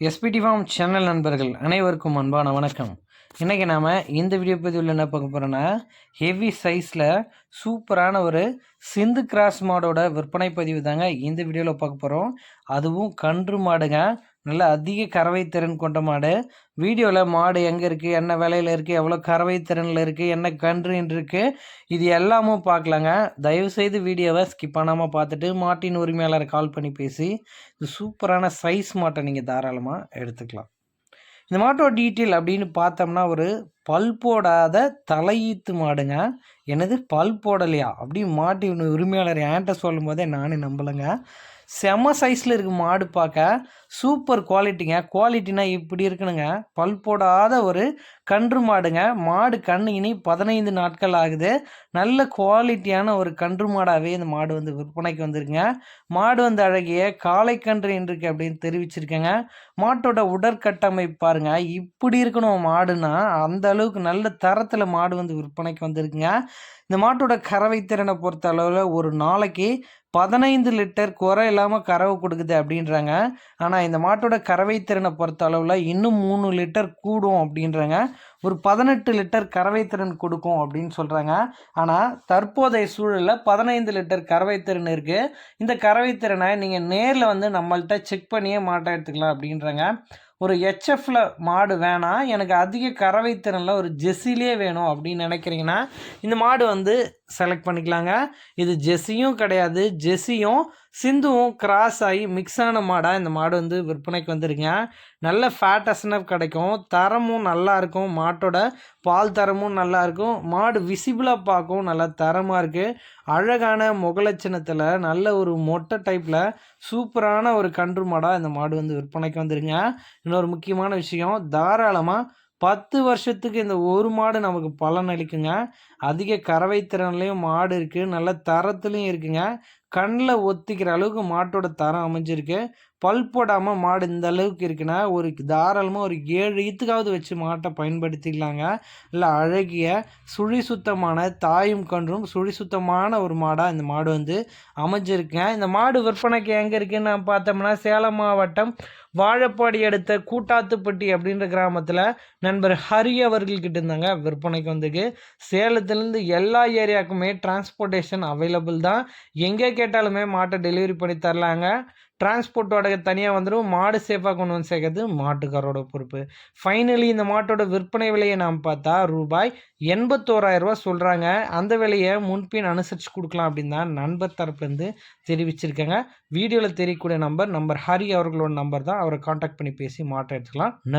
SPD form channel நண்பர்கள் அனைவருக்கும் அன்பான வணக்கம். இன்றைக்கி நாம் இந்த வீடியோ பதிவில் என்ன பார்க்க போகிறோன்னா ஹெவி சைஸில் சூப்பரான ஒரு சிந்து கிராஸ் மாடோட விற்பனை பதிவு தாங்க இந்த வீடியோவில் பார்க்க போகிறோம் அதுவும் கன்று மாடுங்க நல்ல அதிக கறவை திறன் கொண்ட மாடு. வீடியோவில் மாடு எங்கே இருக்குது என்ன விலையில் இருக்குது எவ்வளோ கறவை திறனில் இருக்குது என்ன கன்றுன்னு இருக்குது இது எல்லாமும் பார்க்கலாங்க தயவுசெய்து வீடியோவை ஸ்கிப் பண்ணாமல் பார்த்துட்டு மாட்டின் உரிமையாளரை கால் பண்ணி பேசி இது சூப்பரான சைஸ் மாட்டை நீங்கள் தாராளமாக எடுத்துக்கலாம். இந்த மாட்டோட டீட்டெயில் அப்படின்னு பார்த்தோம்னா ஒரு பல் போடாத தலையீத்து மாடுங்க. எனது பல் போடலையா? அப்படி மாட்டி உரிமையாளர் என்கிட்ட சொல்லும் போதே நானே நம்பலைங்க. செம சைஸில் இருக்குது மாடு பார்க்க சூப்பர் குவாலிட்டிங்க குவாலிட்டினா இப்படி இருக்கணுங்க. பல் போடாத ஒரு கன்று மாடுங்க. மாடு கண்ணு இனி பதினைந்து நாட்கள் ஆகுது. நல்ல குவாலிட்டியான ஒரு கன்று மாடாகவே இந்த மாடு வந்து விற்பனைக்கு வந்திருக்குங்க. மாடு வந்து அழகிய காளை கன்று இருக்கு அப்படின்னு தெரிவிச்சிருக்கேங்க. மாட்டோட உடற்கட்டமைப்பு பாருங்க. இப்படி இருக்கணும் மாடுனா அந்த அளவுக்கு நல்ல தரத்தில் மாடு வந்து விற்பனைக்கு வந்திருக்குங்க. இந்த மாட்டோட கறவை திறனை பொறுத்த அளவில் ஒரு நாளைக்கு பதினைந்து லிட்டர் குறை இல்லாமல் கறவை கொடுக்குது அப்படின்றாங்க. ஆனால் இந்த மாட்டோட கறவை திறனை பொறுத்த அளவில் இன்னும் மூணு லிட்டர் கூடும் அப்படின்றாங்க. ஒரு பதினெட்டு லிட்டர் கறவை திறன் கொடுக்கும் அப்படின்னு சொல்கிறாங்க ஆனால் தற்போதைய சூழலில் பதினைந்து லிட்டர் கறவை திறன் இருக்குது இந்த கறவை திறனை நீங்கள் நேரில் வந்து நம்மள்கிட்ட செக் பண்ணியே மாட்டை எடுத்துக்கலாம் அப்படின்றாங்க. ஒரு ஹெச்எஃப்ல மாடு வேணாம் எனக்கு அதிக கறவை திறனில் ஒரு ஜெஸ்ஸிலே வேணும் அப்படின்னு நினைக்கிறீங்கன்னா இந்த மாடு வந்து செலக்ட் பண்ணிக்கலாங்க. இது ஜெஸ்ஸியும் கிடையாது. ஜெஸ்ஸியும் சிந்துவும் கிராஸ் ஆகி மிக்ஸ் ஆன மாடாக இந்த மாடு வந்து விற்பனைக்கு வந்துருங்க நல்ல ஃபேட்டஸ்னப் கிடைக்கும். தரமும் நல்லா இருக்கும். மாட்டோட பால் தரமும் நல்லா இருக்கும். மாடு விசிபிளாக பார்க்கவும் நல்லா தரமாக இருக்குது அழகான முகலட்சணத்தில் நல்ல ஒரு மொட்டை டைப்பில் சூப்பரான ஒரு கன்று மாடாக இந்த மாடு வந்து விற்பனைக்கு வந்துருங்க இன்னொரு முக்கியமான விஷயம் தாராளமாக பத்து வருஷத்துக்கு இந்த ஒரு மாடு நமக்கு பலன் அளிக்குங்க அதிக கறவை திறன்லேயும் மாடு இருக்குது நல்ல தரத்துலையும் இருக்குங்க. கண்ணில் ஒத்திக்கிற அளவுக்கு மாட்டோட தரம் அமைஞ்சிருக்கு. பல் போடாமல் மாடு இந்த அளவுக்கு இருக்குன்னா ஒரு தாராளமாக ஒரு ஏழு ஈத்துக்காவது வச்சு மாட்டை பயன்படுத்திக்கலாங்க. இல்லை அழகிய சுழி சுத்தமான தாயும் கன்றும் சுழி சுத்தமான ஒரு மாடாக இந்த மாடு வந்து அமைஞ்சிருக்குங்க. இந்த மாடு விற்பனைக்கு எங்கே இருக்குன்னு பார்த்தோம்னா சேலம் மாவட்டம் வாழப்பாடி அடுத்த கூட்டாத்துப்பட்டி அப்படின்ற கிராமத்தில் நண்பர் ஹரி அவர்கள்கிட்ட இருந்தாங்க. விற்பனைக்கு வந்துக்கு சேலத்துலேருந்து எல்லா ஏரியாவுக்குமே டிரான்ஸ்போர்ட்டேஷன் அவைலபிள் தான். எங்கே கேட்டாலுமே மாட்டை டெலிவரி பண்ணி தரலாங்க. டிரான்ஸ்போர்ட் வாடகை தனியாக வந்துடும் மாடு சேஃபாக கொண்டு வந்து சேர்க்கறது மாட்டுக்காரோட பொறுப்பு. ஃபைனலி இந்த மாட்டோட விற்பனை விலையை நாம் பார்த்தா ரூபாய் எண்பத்தோராயிரரூபா சொல்கிறாங்க அந்த விலையை முன்பின் அனுசரித்து கொடுக்கலாம் அப்படின்னு தான் நண்பர் தரப்புலேருந்து தெரிவிச்சிருக்காங்க. வீடியோவில் தெரியக்கூடிய நம்பர் நம்பர் ஹரி அவர்களோட நம்பர் தான். அவரை காண்டாக்ட் பண்ணி பேசி மாட்டை எடுத்துக்கலாம். நன்றி.